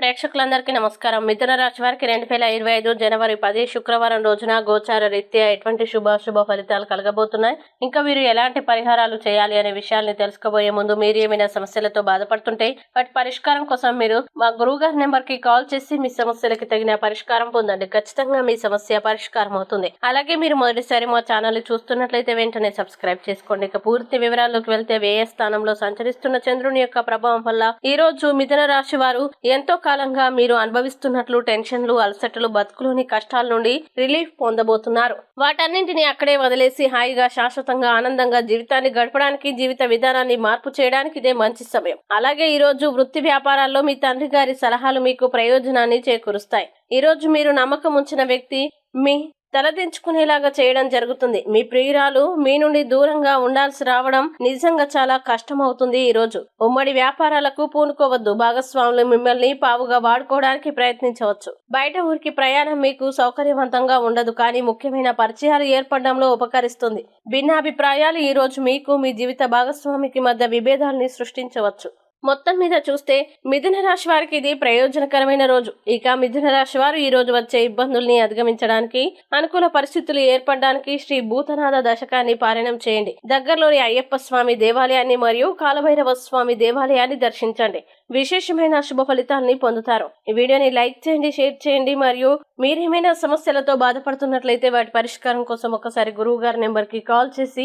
ప్రేక్షకులందరికీ నమస్కారం. మిథున రాశి వారికి రెండు వేల ఇరవై ఐదు జనవరి పది శుక్రవారం రోజున గోచార రీత్యా ఎటువంటి శుభాశుభ ఫలితాలు కలగబోతున్నాయి? ఇంకా వీరు ఎలాంటి పరిహారాలు చేయాలి అనే విషయాల్ని తెలుసుకోబోయే ముందు మీరు ఏమైనా సమస్యలతో బాధపడుతుంటే వాటి పరిష్కారం కోసం మీరు మా గురువు గారి నెంబర్కి కాల్ చేసి మీ సమస్యలకి తగిన పరిష్కారం పొందండి. ఖచ్చితంగా మీ సమస్య పరిష్కారం అవుతుంది. అలాగే మీరు మొదటిసారి మా ఛానల్ చూస్తున్నట్లయితే వెంటనే సబ్స్క్రైబ్ చేసుకోండి. ఇక పూర్తి వివరాల్లోకి వెళ్తే వ్యయ స్థానంలో సంచరిస్తున్న చంద్రుని యొక్క ప్రభావం వల్ల ఈ రోజు మిథున రాశి వారు ఎంతో కాలంగా మీరు అనుభవిస్తున్నట్లు టెన్షన్లు అలసటలు బతుకులోని కష్టాల నుండి రిలీఫ్ పొందబోతున్నారు. వాటన్నింటినీ అక్కడే వదిలేసి హాయిగా శాశ్వతంగా ఆనందంగా జీవితాన్ని గడపడానికి జీవిత విధానాన్ని మార్పు చేయడానికి ఇదే మంచి సమయం. అలాగే ఈ రోజు వృత్తి వ్యాపారాల్లో మీ తండ్రి గారి సలహాలు మీకు ప్రయోజనాన్ని చేకూరుస్తాయి. ఈ రోజు మీరు నమ్మకం ఉంచిన వ్యక్తి మీ తలదించుకునేలాగా చేయడం జరుగుతుంది. మీ ప్రియురాలు మీ నుండి దూరంగా ఉండాల్సి రావడం నిజంగా చాలా కష్టమవుతుంది ఈ రోజు. ఉమ్మడి వ్యాపారాలకు పూనుకోవద్దు. భాగస్వాములు మిమ్మల్ని పావుగా వాడుకోవడానికి ప్రయత్నించవచ్చు. బయట ఊరికి ప్రయాణం మీకు సౌకర్యవంతంగా ఉండదు కానీ ముఖ్యమైన పరిచయాలు ఏర్పడడంలో ఉపకరిస్తుంది. భిన్నాభిప్రాయాలు ఈ రోజు మీకు మీ జీవిత భాగస్వామికి మధ్య విభేదాల్ని సృష్టించవచ్చు. మొత్తం మీద చూస్తే మిథున రాశి వారికి ఇది ప్రయోజనకరమైన రోజు. ఇక మిథున రాశి వారు ఈ రోజు వచ్చే ఇబ్బందుల్ని అధిగమించడానికి అనుకూల పరిస్థితులు ఏర్పడడానికి శ్రీ భూతనాథ దశకాన్ని పారాయణం చేయండి. దగ్గరలోని అయ్యప్ప స్వామి దేవాలయాన్ని మరియు కాలభైరవ స్వామి దేవాలయాన్ని దర్శించండి. విశేషమైన శుభ ఫలితాల్ని పొందుతారు. ఈ వీడియోని లైక్ చేయండి షేర్ చేయండి మరియు మీరేమైనా సమస్యలతో బాధపడుతున్నట్లయితే వాటి పరిష్కారం కోసం ఒకసారి గురువు గారి నెంబర్కి కాల్ చేసి